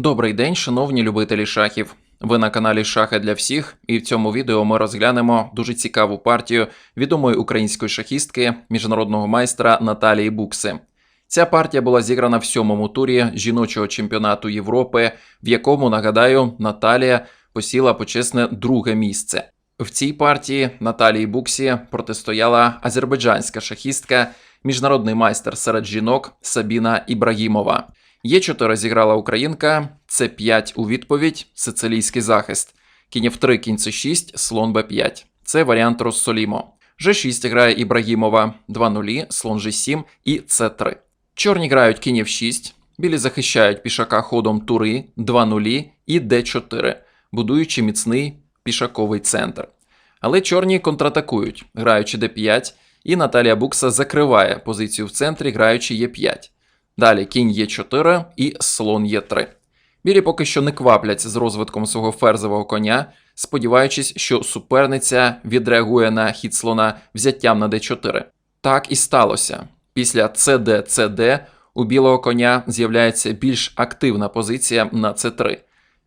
Добрий день, шановні любителі шахів. Ви на каналі Шахи для всіх, і в цьому відео ми розглянемо дуже цікаву партію відомої української шахістки, міжнародного майстра Наталії Букси. Ця партія була зіграна в сьомому турі жіночого чемпіонату Європи, в якому, нагадаю, Наталія посіла почесне друге місце. В цій партії Наталії Буксі протистояла азербайджанська шахістка, міжнародний майстер серед жінок Сабіна Ібрагімова. Є4 зіграла українка, С5 у відповідь, сицилійський захист. Кінь F3, кінь С6, слон Б5. Це варіант Россолімо. Ж6 грає Ібрагімова, 2-0, слон G7 і С3. Чорні грають кінь F6, білі захищають пішака ходом тури, 2-0 і Д4, будуючи міцний пішаковий центр. Але чорні контратакують, граючи Д5, і Наталія Букса закриває позицію в центрі, граючи Е5. Далі кінь Е4 і слон Е3. Білі поки що не квапляться з розвитком свого ферзового коня, сподіваючись, що суперниця відреагує на хід слона взяттям на d4. Так і сталося. Після cd cd у білого коня з'являється більш активна позиція на c3.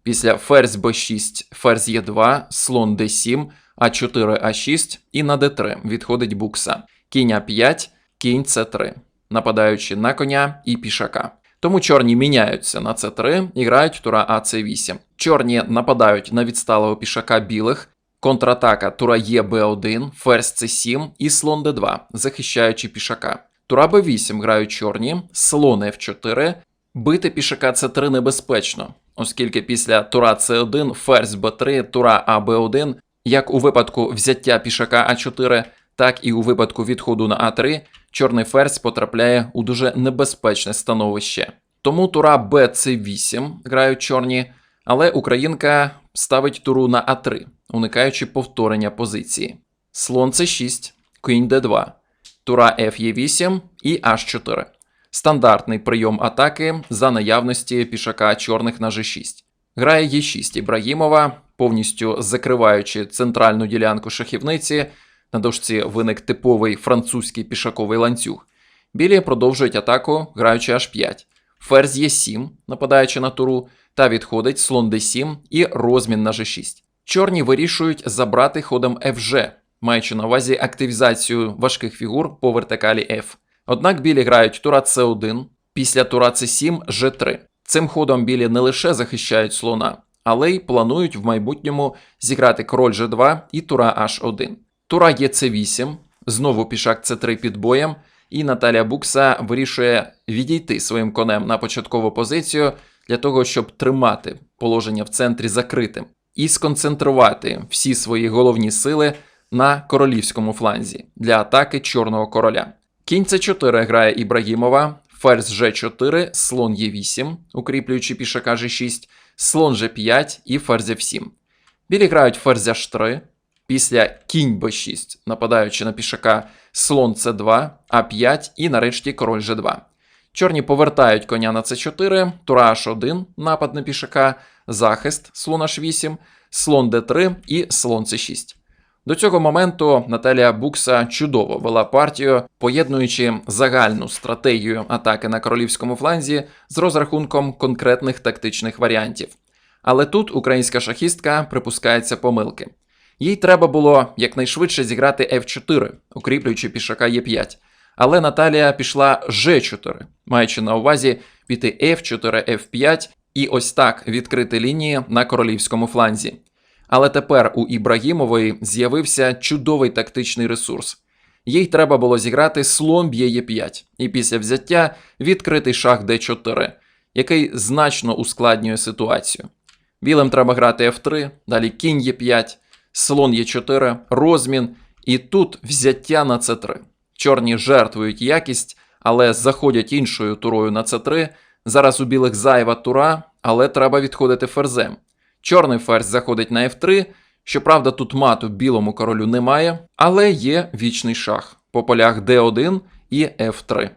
Після ферзь b6, ферзь e2, слон d7, а4, а6 і на d3 відходить букса. Кінь а5, кінь c3 нападаючи на коня і пішака. Тому чорні міняються на С3 і грають тура АЦ8. Чорні нападають на відсталого пішака білих, контратака тура ЄБ1, ферзь С7 і слон Д2, захищаючи пішака. Тура Б8 грають чорні, слон F4, бити пішака С3 небезпечно, оскільки після тура С1, ферзь Б3, тура АБ1, як у випадку взяття пішака А4, так і у випадку відходу на А3, чорний ферзь потрапляє у дуже небезпечне становище. Тому тура БЦ8 грають чорні, але українка ставить туру на А3, уникаючи повторення позиції. Слон С6, кінь Д2, тура Ф'Е8 і H4. Стандартний прийом атаки за наявності пішака чорних на G6. Грає Е6 Ібрагімова, повністю закриваючи центральну ділянку шахівниці. На дошці виник типовий французький пішаковий ланцюг. Білі продовжують атаку, граючи H5. Ферзь Е7, нападаючи на туру, та відходить слон d7 і розмін на G6. Чорні вирішують забрати ходом FG, маючи на увазі активізацію важких фігур по вертикалі F. Однак білі грають тура С1, після тура С7 G3. Цим ходом білі не лише захищають слона, але й планують в майбутньому зіграти король G2 і тура H1. Тура є С8, знову пішак С3 під боєм, і Наталія Букса вирішує відійти своїм конем на початкову позицію для того, щоб тримати положення в центрі закритим і сконцентрувати всі свої головні сили на королівському фланзі для атаки чорного короля. Кінь С4 грає Ібрагімова, ферзь Ж4, слон Е8, укріплюючи пішака Ж6, слон Ж5 і ферзь F7. Білі грають ферзь H3, Після кінь b6, нападаючи на пішака слон c2, а5 і нарешті король g2. Чорні повертають коня на c4, тура h1, напад на пішака, захист, слон h8, слон d3 і слон c6. До цього моменту Наталія Букса чудово вела партію, поєднуючи загальну стратегію атаки на королівському фланзі з розрахунком конкретних тактичних варіантів. Але тут українська шахістка припускається помилки. Їй треба було якнайшвидше зіграти F4, укріплюючи пішака Е5. Але Наталія пішла G4, маючи на увазі піти F4, F5 і ось так відкрити лінії на королівському фланзі. Але тепер у Ібрагімової з'явився чудовий тактичний ресурс. Їй треба було зіграти слон б'є Е5, і після взяття відкритий шах d4, який значно ускладнює ситуацію. Білим треба грати F3, далі кінь Е5 слон Е4, розмін, і тут взяття на С3. Чорні жертвують якість, але заходять іншою турою на С3. Зараз у білих зайва тура, але треба відходити ферзем. Чорний ферзь заходить на F3. Щоправда, тут мату білому королю немає, але є вічний шах по полях d1 і F3.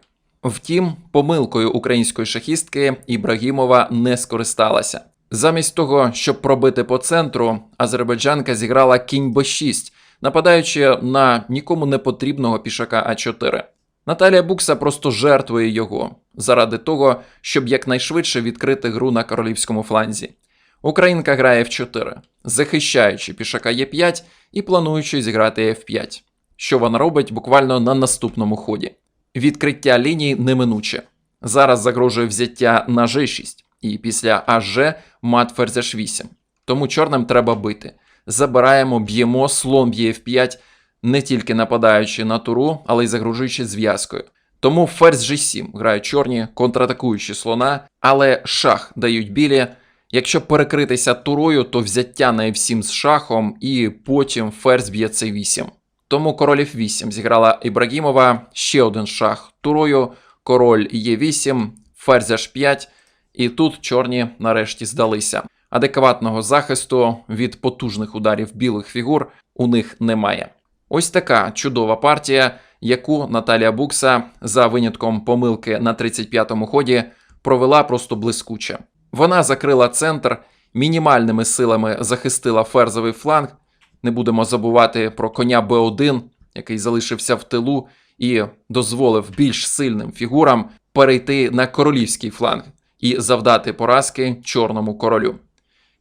Втім, помилкою української шахістки Ібрагімова не скористалася. Замість того, щоб пробити по центру, азербайджанка зіграла кінь b6, нападаючи на нікому не потрібного пішака А4. Наталія Букса просто жертвує його заради того, щоб якнайшвидше відкрити гру на королівському фланзі. Українка грає F4, захищаючи пішака Е5 і плануючи зіграти F5, що вона робить буквально на наступному ході. Відкриття ліній неминуче. Зараз загрожує взяття на G6, і після АЖ мат ферзь H8. Тому чорним треба бити. Забираємо, б'ємо, слон б'є F5, не тільки нападаючи на туру, але й загружуючи зв'язкою. Тому ферзь G7 грають чорні, контратакуючи слона, але шах дають білі. Якщо перекритися турою, то взяття на F7 з шахом, і потім ферзь б'є C8. Тому король F8 зіграла Ібрагімова, ще один шах турою, король Е8, ферзь H5, і тут чорні нарешті здалися. Адекватного захисту від потужних ударів білих фігур у них немає. Ось така чудова партія, яку Наталія Букса за винятком помилки на 35-му ході провела просто блискуче. Вона закрила центр, мінімальними силами захистила ферзовий фланг. Не будемо забувати про коня Б1, який залишився в тилу і дозволив більш сильним фігурам перейти на королівський фланг і завдати поразки чорному королю.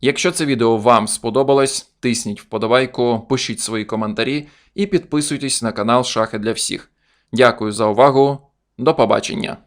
Якщо це відео вам сподобалось, тисніть вподобайку, пишіть свої коментарі і підписуйтесь на канал Шахи для всіх. Дякую за увагу. До побачення!